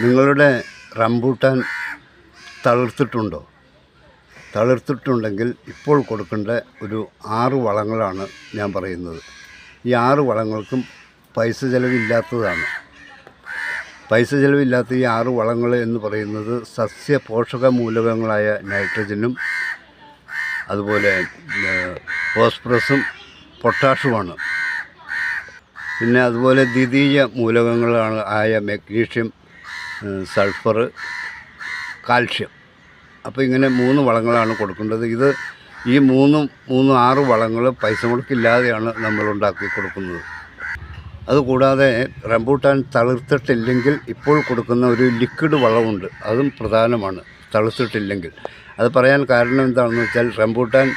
നിങ്ങളുടെ റംബൂട്ടാൻ തളിർത്തിട്ടുണ്ടോ? തളിർത്തിട്ടുണ്ടെങ്കിൽ ഇപ്പോൾ കൊടുക്കേണ്ട ഒരു ആറ് വളങ്ങളാണ് ഞാൻ പറയുന്നത്. ഈ ആറ് വളങ്ങൾക്കും പൈസ ചിലവില്ലാത്തതാണ്. പൈസ ചിലവില്ലാത്ത ഈ ആറ് വളങ്ങൾ എന്ന് പറയുന്നത് സസ്യ പോഷക മൂലകങ്ങളായ നൈട്രജനും അതുപോലെ ഫോസ്ഫറസും പൊട്ടാഷുമാണ്. പിന്നെ അതുപോലെ ദ്വിതീയ മൂലകങ്ങളാണ് ആയ മെഗ്നീഷ്യം സൾഫർ കാൽഷ്യം. അപ്പോൾ ഇങ്ങനെ മൂന്ന് വളങ്ങളാണ് കൊടുക്കേണ്ടത്. ഇത് ഈ മൂന്നും മൂന്ന് ആറ് വളങ്ങൾ പൈസ മുടക്കില്ലാതെയാണ് നമ്മൾ ഉണ്ടാക്കി കൊടുക്കുന്നത്. അതുകൂടാതെ റംബൂട്ടാൻ തളിർത്തിട്ടില്ലെങ്കിൽ ഇപ്പോൾ കൊടുക്കുന്ന ഒരു ലിക്വിഡ് വളമുണ്ട് അതും പ്രധാനമാണ്. തളിർത്തിട്ടില്ലെങ്കിൽ. അത് പറയാൻ കാരണം എന്താണെന്ന് വെച്ചാൽ റംബൂട്ടാൻ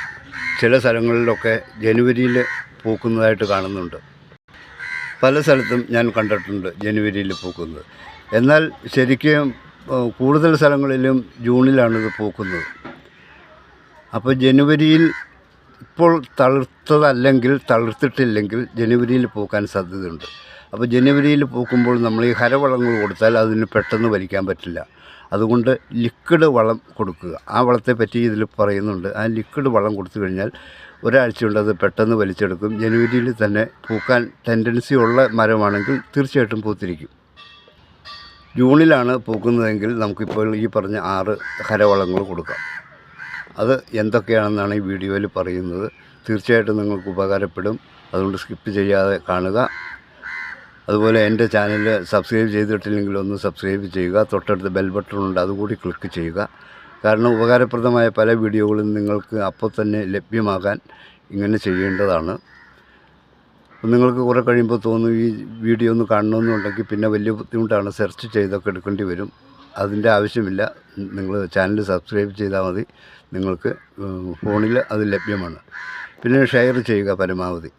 ചില സ്ഥലങ്ങളിലൊക്കെ ജനുവരിയിൽ പൂക്കുന്നതായിട്ട് കാണുന്നുണ്ട്. പല സ്ഥലത്തും ഞാൻ കണ്ടിട്ടുണ്ട് ജനുവരിയിൽ പൂക്കുന്നത്. എന്നാൽ ശരിക്കും കൂടുതൽ സ്ഥലങ്ങളിലും ജൂണിലാണിത് പൂക്കുന്നത്. അപ്പോൾ ജനുവരിയിൽ ഇപ്പോൾ തളിർത്തതല്ലെങ്കിൽ തളിർത്തിട്ടില്ലെങ്കിൽ ജനുവരിയിൽ പൂക്കാൻ സാധ്യതയുണ്ട്. അപ്പോൾ ജനുവരിയിൽ പൂക്കുമ്പോൾ നമ്മൾ ഈ ഹരവളങ്ങൾ കൊടുത്താൽ അതിന് പെട്ടെന്ന് വലിക്കാൻ പറ്റില്ല. അതുകൊണ്ട് ലിക്വിഡ് വളം കൊടുക്കുക. ആ വളത്തെ പറ്റി ഇതിൽ പറയുന്നുണ്ട്. ആ ലിക്വിഡ് വളം കൊടുത്തു കഴിഞ്ഞാൽ ഒരാഴ്ച കൊണ്ട് അത് പെട്ടെന്ന് വലിച്ചെടുക്കും. ജനുവരിയിൽ തന്നെ പൂക്കാൻ ടെൻഡൻസി ഉള്ള മരമാണെങ്കിൽ തീർച്ചയായിട്ടും പൂത്തിരിക്കും. ജൂണിലാണ് പൂക്കുന്നതെങ്കിൽ നമുക്കിപ്പോൾ ഈ പറഞ്ഞ ആറ് ഹരവളങ്ങൾ കൊടുക്കാം. അത് എന്തൊക്കെയാണെന്നാണ് ഈ വീഡിയോയിൽ പറയുന്നത്. തീർച്ചയായിട്ടും നിങ്ങൾക്ക് ഉപകാരപ്പെടും. അതുകൊണ്ട് സ്കിപ്പ് ചെയ്യാതെ കാണുക. അതുപോലെ എന്റെ ചാനൽ സബ്സ്ക്രൈബ് ചെയ്തിട്ടില്ലെങ്കിൽ ഒന്ന് സബ്സ്ക്രൈബ് ചെയ്യുക. തൊട്ടടുത്ത് ബെൽ ബട്ടൺ ഉണ്ട് അതുകൂടി ക്ലിക്ക് ചെയ്യുക. കാരണം ഉപകാരപ്രദമായ പല വീഡിയോകളും നിങ്ങൾക്ക് അപ്പോൾ തന്നെ ലഭ്യമാകാൻ ഇങ്ങനെ ചെയ്യേണ്ടതാണ്. നിങ്ങൾക്ക് കുറേ കഴിയുമ്പോൾ തോന്നും ഈ വീഡിയോ ഒന്ന് കാണണമെന്നുണ്ടെങ്കിൽ പിന്നെ വലിയ ബുദ്ധിമുട്ടാണ് സെർച്ച് ചെയ്തൊക്കെ എടുക്കേണ്ടി വരും. അതിന്റെ ആവശ്യമില്ല. നിങ്ങൾ ചാനൽ സബ്സ്ക്രൈബ് ചെയ്താൽ മതി. നിങ്ങൾക്ക് ഫോണിൽ അത് ലഭ്യമാണ്. പിന്നെ ഷെയർ ചെയ്യുക പരമാവധി.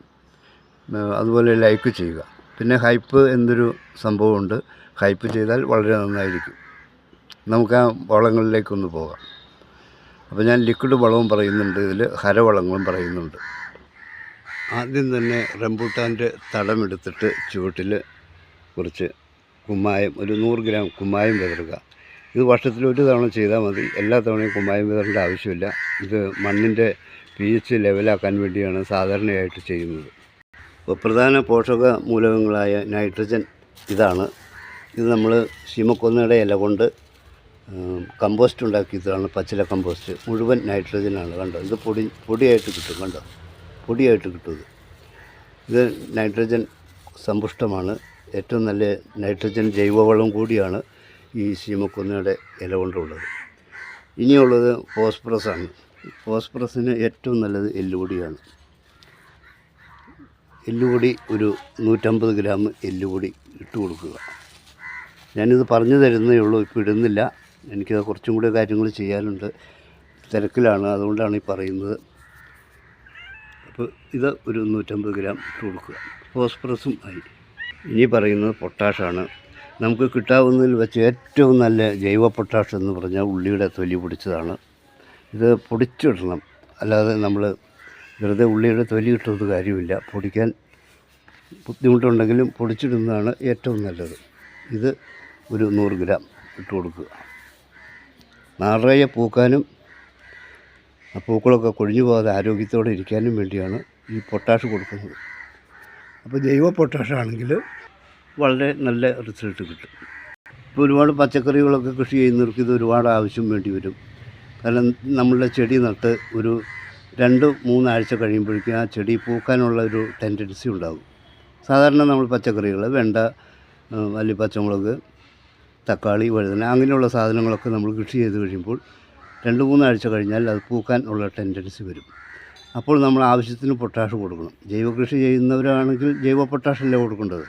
അതുപോലെ ലൈക്ക് ചെയ്യുക. പിന്നെ ഹൈപ്പ് എന്നൊരു സംഭവമുണ്ട്. ഹൈപ്പ് ചെയ്താൽ വളരെ നന്നായിരിക്കും. നമുക്ക് ആ വളങ്ങളിലേക്കൊന്ന് പോകാം. അപ്പോൾ ഞാൻ ലിക്വിഡ് വളവും പറയുന്നുണ്ട്. ഇതിൽ ഹരവളങ്ങളും പറയുന്നുണ്ട്. ആദ്യം തന്നെ റംബൂട്ടാന്റെ തടമെടുത്തിട്ട് ചുവട്ടിൽ കുറച്ച് കുമ്മായം ഒരു നൂറ് ഗ്രാം കുമ്മായം വിതറുക. ഇത് വർഷത്തിൽ ഒരു തവണ ചെയ്താൽ മതി. എല്ലാ തവണയും കുമ്മായം വിതറേണ്ട ആവശ്യമില്ല. ഇത് മണ്ണിന്റെ പി എച്ച് ലെവലാക്കാൻ വേണ്ടിയാണ് സാധാരണയായിട്ട് ചെയ്യുന്നത്. അപ്പോൾ പ്രധാന പോഷക മൂലകങ്ങളായ നൈട്രജൻ ഇതാണ്. ഇത് നമ്മൾ ശീമക്കൊന്നയുടെ ഇല കൊണ്ട് കമ്പോസ്റ്റ് ഉണ്ടാക്കിയതാണ് പച്ചില കമ്പോസ്റ്റ് മുഴുവൻ നൈട്രജനാണ്. കണ്ടോ? ഇത് പൊടി പൊടിയായിട്ട് കിട്ടും. കണ്ടോ? പൊടിയായിട്ട് കിട്ടുന്നത്. ഇത് നൈട്രജൻ സമ്പുഷ്ടമാണ്. ഏറ്റവും നല്ല നൈട്രജൻ ജൈവവളം കൂടിയാണ് ഈ ശീമക്കൊന്നയുടെ ഇല കൊണ്ടുള്ളത്. ഇനിയുള്ളത് ഫോസ്ഫറസ് ആണ് ഫോസ്ഫറസിന് ഏറ്റവും നല്ലത് എല്ലുപൊടിയാണ്. എല്ലുപൊടി ഒരു നൂറ്റമ്പത് ഗ്രാം എല്ലുപൊടി ഇട്ട് കൊടുക്കുക. ഞാനിത് പറഞ്ഞു തരുന്നേ ഉള്ളൂ ഇപ്പോൾ ഇടുന്നില്ല. എനിക്ക് കുറച്ചും കൂടി കാര്യങ്ങൾ ചെയ്യാനുണ്ട്. തിരക്കിലാണ് അതുകൊണ്ടാണ് ഈ പറയുന്നത്. അപ്പോൾ ഇത് ഒരു നൂറ്റമ്പത് ഗ്രാം കൊടുക്കുക. ഫോസ്ഫറസും ആയി. ഇനി പറയുന്നത് പൊട്ടാഷാണ്. നമുക്ക് കിട്ടാവുന്നതിൽ വെച്ച് ഏറ്റവും നല്ല ജൈവ പൊട്ടാഷ് എന്ന് പറഞ്ഞാൽ ഉള്ളിയുടെ തൊലി പൊടിച്ചതാണ്. ഇത് പൊടിച്ചിടണം. അല്ലാതെ നമ്മൾ വെറുതെ ഉള്ളിയുടെ തൊലി ഇട്ടത് കാര്യമില്ല. പൊടിക്കാൻ ബുദ്ധിമുട്ടുണ്ടെങ്കിലും പൊടിച്ചിടുന്നതാണ് ഏറ്റവും നല്ലത്. ഇത് ഒരു നൂറ് ഗ്രാം ഇട്ട് കൊടുക്കുക. നിറയെ പൂക്കാനും ആ പൂക്കളൊക്കെ കൊഴിഞ്ഞു പോകാതെ ആരോഗ്യത്തോടെ ഇരിക്കാനും വേണ്ടിയാണ് ഈ പൊട്ടാഷ് കൊടുക്കുന്നത്. അപ്പോൾ ജൈവ പൊട്ടാഷാണെങ്കിൽ വളരെ നല്ല റിസൾട്ട് കിട്ടും. ഇപ്പോൾ ഒരുപാട് പച്ചക്കറികളൊക്കെ കൃഷി ചെയ്യുന്നവർക്ക് ഇത് ഒരുപാട് ആവശ്യം വേണ്ടി വരും. കാരണം നമ്മളുടെ ചെടി നട്ട് ഒരു രണ്ട് മൂന്നാഴ്ച കഴിയുമ്പോഴേക്കും ആ ചെടി പൂക്കാനുള്ള ഒരു ടെൻഡൻസി ഉണ്ടാകും. സാധാരണ നമ്മൾ പച്ചക്കറികൾ വെണ്ട വലിയ പച്ചമുളക് തക്കാളി വഴുതന അങ്ങനെയുള്ള സാധനങ്ങളൊക്കെ നമ്മൾ കൃഷി ചെയ്ത് കഴിയുമ്പോൾ രണ്ട് മൂന്നാഴ്ച കഴിഞ്ഞാൽ അത് പൂക്കാൻ ഉള്ള ടെൻഡൻസി വരും. അപ്പോൾ നമ്മൾ ആവശ്യത്തിന് പൊട്ടാഷ് കൊടുക്കണം. ജൈവ കൃഷി ചെയ്യുന്നവരാണെങ്കിൽ ജൈവ പൊട്ടാഷല്ലേ കൊടുക്കേണ്ടത്?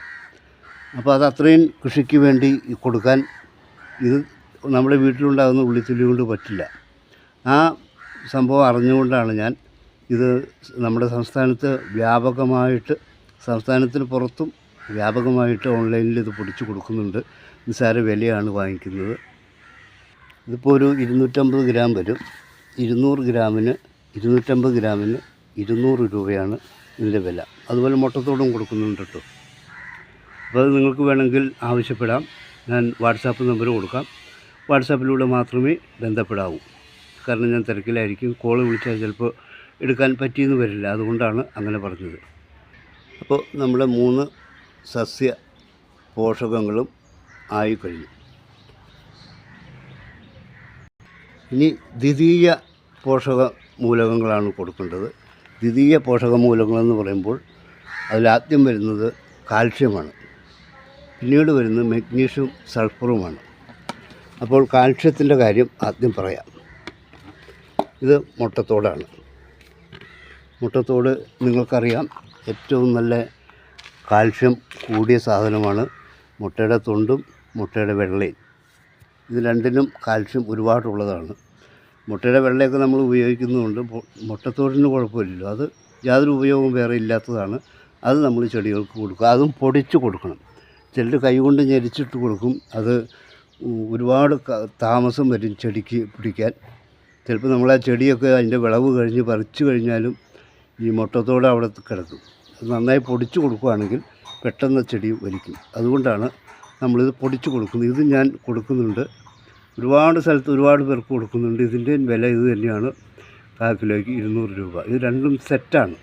അപ്പോൾ അത് അത്രയും കൃഷിക്ക് വേണ്ടി കൊടുക്കാൻ ഇത് നമ്മുടെ വീട്ടിലുണ്ടാകുന്ന ഉള്ളിത്തുള്ളി കൊണ്ട് പറ്റില്ല. ആ സംഭവം അറിഞ്ഞുകൊണ്ടാണ് ഞാൻ ഇത് നമ്മുടെ സംസ്ഥാനത്ത് വ്യാപകമായിട്ട് സംസ്ഥാനത്തിന് പുറത്തും വ്യാപകമായിട്ട് ഓൺലൈനിൽ ഇത് പൊടിച്ച് കൊടുക്കുന്നുണ്ട്. നിസ്സാര വിലയാണ് വാങ്ങിക്കുന്നത്. ഇതിപ്പോൾ ഒരു ഇരുന്നൂറ്റമ്പത് ഗ്രാം വരും. ഇരുന്നൂറ് ഗ്രാമിന് ഇരുന്നൂറ്റമ്പത് ഗ്രാമിന് ഇരുന്നൂറ് രൂപയാണ് ഇതിന്റെ വില. അതുപോലെ മുട്ടത്തോടും കൊടുക്കുന്നുണ്ട് കേട്ടോ. അപ്പോൾ അത് നിങ്ങൾക്ക് വേണമെങ്കിൽ ആവശ്യപ്പെടാം. ഞാൻ വാട്സാപ്പ് നമ്പർ കൊടുക്കാം. വാട്സാപ്പിലൂടെ മാത്രമേ ബന്ധപ്പെടാവൂ. കാരണം ഞാൻ തിരക്കിലായിരിക്കും. കോൾ വിളിച്ചാൽ ചിലപ്പോൾ എടുക്കാൻ പറ്റിയെന്ന് വരില്ല. അതുകൊണ്ടാണ് അങ്ങനെ പറഞ്ഞത്. അപ്പോൾ നമ്മുടെ മൂന്ന് സസ്യ പോഷകങ്ങളും ആയി കഴിഞ്ഞു ഇനി ദ്വിതീയ പോഷക മൂലകങ്ങളാണ് കൊടുക്കേണ്ടത്. ദ്വിതീയ പോഷക മൂലകങ്ങളെന്ന് പറയുമ്പോൾ അതിലാദ്യം വരുന്നത് കാൽഷ്യമാണ് പിന്നീട് വരുന്നത് മഗ്നീഷ്യം സൾഫറുമാണ്. അപ്പോൾ കാൽഷ്യത്തിന്റെ കാര്യം ആദ്യം പറയാം. ഇത് മുട്ടത്തോടാണ്. മുട്ടത്തോട് നിങ്ങൾക്കറിയാം ഏറ്റവും നല്ല കാൽഷ്യം കൂടിയ സാധനമാണ് മുട്ടയുടെ തൊണ്ടും മുട്ടയുടെ വെള്ളയും. ഇത് രണ്ടിനും കാൽഷ്യം ഒരുപാടുള്ളതാണ്. മുട്ടയുടെ വെള്ളയൊക്കെ നമ്മൾ ഉപയോഗിക്കുന്നുണ്ട് മുട്ടത്തോടിന് കുഴപ്പമില്ലല്ലോ. അത് യാതൊരു ഉപയോഗവും വേറെ ഇല്ലാത്തതാണ്. അത് നമ്മൾ ചെടികൾക്ക് കൊടുക്കുക. അതും പൊടിച്ച് കൊടുക്കണം. ചിലർ കൈകൊണ്ട് ഞെരിച്ചിട്ട് കൊടുക്കും. അത് ഒരുപാട് താമസം വരും ചെടിക്ക് പിടിക്കാൻ. ചിലപ്പോൾ നമ്മൾ ആ ചെടിയൊക്കെ അതിന്റെ വിളവ് കഴിഞ്ഞ് പറിച്ചു കഴിഞ്ഞാലും ഈ മുട്ടത്തോടെ അവിടെ കിടക്കും. നന്നായി പൊടിച്ച് കൊടുക്കുകയാണെങ്കിൽ പെട്ടെന്ന് ചെടി വലിക്കും. അതുകൊണ്ടാണ് നമ്മളിത് പൊടിച്ച് കൊടുക്കുന്നു. ഇത് ഞാൻ കൊടുക്കുന്നുണ്ട്. ഒരുപാട് സ്ഥലത്ത് ഒരുപാട് പേർക്ക് കൊടുക്കുന്നുണ്ട്. ഇതിന്റെ വില ഇത് തന്നെയാണ്. കാപ്പിലേക്ക് ഇരുന്നൂറ് രൂപ. ഇത് രണ്ടും സെറ്റാണ്.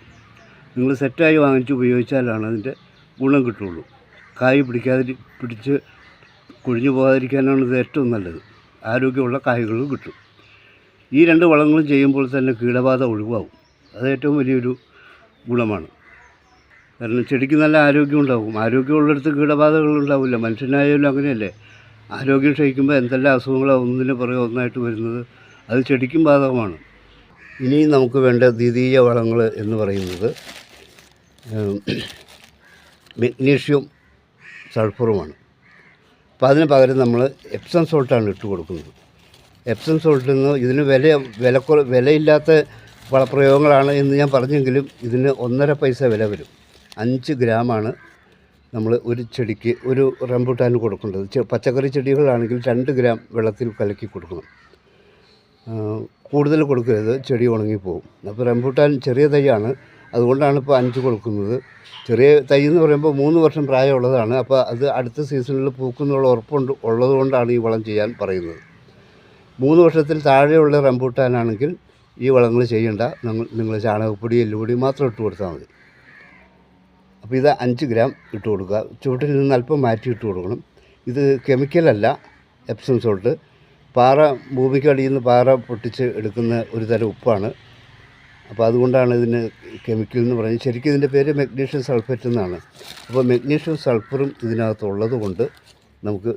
നിങ്ങൾ സെറ്റായി വാങ്ങിച്ച് ഉപയോഗിച്ചാലാണ് അതിന്റെ ഗുണം കിട്ടുള്ളൂ. കായ് പിടിക്കാതി പിടിച്ച് കുഴിഞ്ഞു പോകാതിരിക്കാനാണ് ഇത് ഏറ്റവും നല്ലത്. ആരോഗ്യമുള്ള കായ്കളും കിട്ടും. ഈ രണ്ട് വളങ്ങളും ചെയ്യുമ്പോൾ തന്നെ കീടബാധ ഒഴിവാകും. അത് ഏറ്റവും വലിയൊരു ഗുണമാണ്. കാരണം ചെടിക്ക് നല്ല ആരോഗ്യം ഉണ്ടാവും. ആരോഗ്യമുള്ളിടത്ത് കീടബാധകൾ ഉണ്ടാവില്ല. മനുഷ്യനായാലും അങ്ങനെയല്ലേ. ആരോഗ്യം ക്ഷയിക്കുമ്പോൾ എന്തെല്ലാം അസുഖങ്ങളാണ് ഒന്നിന് പുറകെ ഒന്നായിട്ട് വരുന്നത്. അത് ചെടിക്കും ബാധകമാണ്. ഇനി നമുക്ക് വേണ്ട ദ്വിതീയ വളങ്ങൾ എന്ന് പറയുന്നത് മെഗ്നീഷ്യം സൾഫറുമാണ്. അപ്പോൾ അതിന് പകരം നമ്മൾ എപ്സം സോൾട്ടാണ് ഇട്ട് കൊടുക്കുന്നത്. എപ്സം സോൾട്ടിൽ നിന്ന് ഇതിന് വില വിലക്കുറ വിലയില്ലാത്ത വളപ്രയോഗങ്ങളാണ് എന്ന് ഞാൻ പറഞ്ഞെങ്കിലും ഇതിന് ഒന്നര പൈസ വില വരും. അഞ്ച് ഗ്രാമാണ് നമ്മൾ ഒരു ചെടിക്ക് ഒരു റംബൂട്ടാൻ കൊടുക്കേണ്ടത്. പച്ചക്കറി ചെടികളാണെങ്കിൽ രണ്ട് ഗ്രാം വെള്ളത്തിൽ കലക്കി കൊടുക്കണം. കൂടുതൽ കൊടുക്കരുത്. ചെടി ഉണങ്ങിപ്പോവും. അപ്പോൾ റംബൂട്ടാൻ ചെറിയ തൈയാണ്. അതുകൊണ്ടാണ് ഇപ്പോൾ അഞ്ച് കൊടുക്കുന്നത്. ചെറിയ തൈ എന്ന് പറയുമ്പോൾ മൂന്ന് വർഷം പ്രായമുള്ളതാണ്. അപ്പോൾ അത് അടുത്ത സീസണിൽ പൂക്കുന്നുള്ള ഉറപ്പുണ്ട് ഉള്ളതുകൊണ്ടാണ് ഈ വളം ചെയ്യാൻ പറയുന്നത്. മൂന്ന് വർഷത്തിൽ താഴെയുള്ള റംബൂട്ടാനാണെങ്കിൽ ഈ വളങ്ങൾ ചെയ്യേണ്ട. നിങ്ങൾ നിങ്ങൾ ചാണകപ്പൊടി എല്ലുപൊടി മാത്രം ഇട്ട് കൊടുത്താൽ മതി. അപ്പോൾ ഇത് അഞ്ച് ഗ്രാം ഇട്ട് കൊടുക്കുക. ചുവട്ടിൽ നിന്ന് അല്പം മാറ്റി ഇട്ട് കൊടുക്കണം. ഇത് കെമിക്കലല്ല എപ്സം സോൾട്ട് പാറ ഭൂമിക്കടിയിൽ നിന്ന് പാറ പൊട്ടിച്ച് എടുക്കുന്ന ഒരു തരം ഉപ്പാണ്. അപ്പോൾ അതുകൊണ്ടാണ് ഇതിന് കെമിക്കൽ എന്ന് പറയുന്നത്. ശരിക്കും ഇതിന്റെ പേര് മെഗ്നീഷ്യം സൾഫറ്റ് എന്നാണ്. അപ്പോൾ മെഗ്നീഷ്യം സൾഫറും ഇതിനകത്തുള്ളത് കൊണ്ട് നമുക്ക്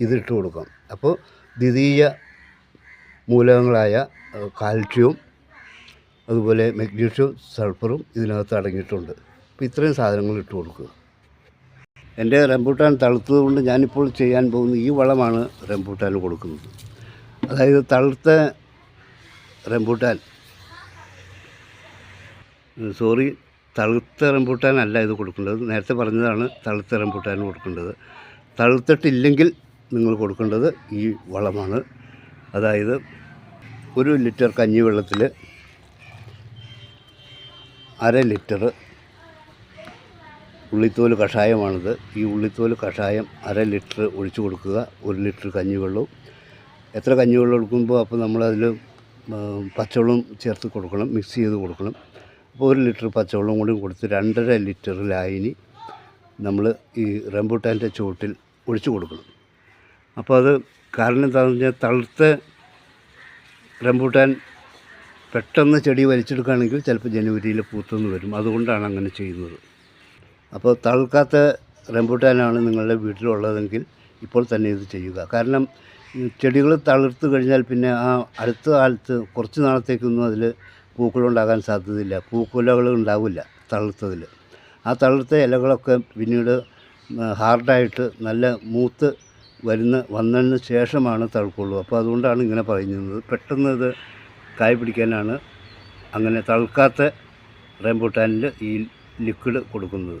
ഇതിട്ട് കൊടുക്കാം. അപ്പോൾ ദ്വിതീയ മൂലകങ്ങളായ കാൽഷ്യവും അതുപോലെ മെഗ്നീഷ്യവും സൾഫറും ഇതിനകത്ത് അടങ്ങിയിട്ടുണ്ട്. അപ്പോൾ ഇത്രയും സാധനങ്ങൾ ഇട്ട് കൊടുക്കുക. എന്റെ റംബൂട്ടാൻ തളുത്തത് കൊണ്ട് ഞാനിപ്പോൾ ചെയ്യാൻ പോകുന്ന ഈ വളമാണ് റംബൂട്ടാൻ കൊടുക്കുന്നത്. അതായത് തളുത്ത റംബൂട്ടാൻ. സോറി തളുത്ത റംബൂട്ടാൻ അല്ല ഇത് കൊടുക്കേണ്ടത് നേരത്തെ പറഞ്ഞതാണ് തളുത്ത റംബൂട്ടാൻ കൊടുക്കേണ്ടത്. തളുത്തിട്ടില്ലെങ്കിൽ നിങ്ങൾ കൊടുക്കേണ്ടത് ഈ വളമാണ്. അതായത് ഒരു ലിറ്റർ കഞ്ഞിവെള്ളത്തിൽ അര ലിറ്റർ ഉള്ളിത്തോൽ കഷായമാണിത്. ഈ ഉള്ളിത്തോൽ കഷായം അര ലിറ്റർ ഒഴിച്ചു കൊടുക്കുക. ഒരു ലിറ്റർ കഞ്ഞിവെള്ളവും. എത്ര കഞ്ഞിവെള്ളം എടുക്കുമ്പോൾ അപ്പോൾ നമ്മളതിൽ പച്ചവെള്ളം ചേർത്ത് കൊടുക്കണം. മിക്സ് ചെയ്ത് കൊടുക്കണം. അപ്പോൾ ഒരു ലിറ്റർ പച്ചവെള്ളം കൂടി കൊടുത്ത് രണ്ടര ലിറ്റർ ലായനി നമ്മൾ ഈ റംബൂട്ടാന്റെ ചുവട്ടിൽ ഒഴിച്ചു കൊടുക്കണം. അപ്പോൾ അത് കാരണം എന്താണെന്ന് പറഞ്ഞാൽ തളുത്ത റംബൂട്ടാൻ പെട്ടെന്ന് ചെടി വലിച്ചെടുക്കുകയാണെങ്കിൽ ചിലപ്പോൾ ജനുവരിയിൽ പൂത്തുനിന്ന് വരും. അതുകൊണ്ടാണ് അങ്ങനെ ചെയ്യുന്നത്. അപ്പോൾ തളുക്കാത്ത റംബൂട്ടാനാണ് നിങ്ങളുടെ വീട്ടിലുള്ളതെങ്കിൽ ഇപ്പോൾ തന്നെ ഇത് ചെയ്യുക. കാരണം ചെടികൾ തളിർത്ത് കഴിഞ്ഞാൽ പിന്നെ ആ അടുത്ത കാലത്ത് കുറച്ച് നാളത്തേക്കൊന്നും അതിൽ പൂക്കളുണ്ടാകാൻ സാധ്യതയില്ല. പൂക്കുലകൾ ഉണ്ടാവില്ല തളിർത്തതിൽ. ആ തളിർത്ത ഇലകളൊക്കെ പിന്നീട് ഹാർഡായിട്ട് നല്ല മൂത്ത് വരുന്ന വന്നതിന് ശേഷമാണ് തളുക്കുള്ളൂ അപ്പോൾ അതുകൊണ്ടാണ് ഇങ്ങനെ പറയുന്നത്. പെട്ടെന്ന് ഇത് കായ് പിടിക്കാനാണ് അങ്ങനെ തളുക്കാത്ത റംബൂട്ടാനിൽ ഈ ലിക്വിഡ് കൊടുക്കുന്നത്.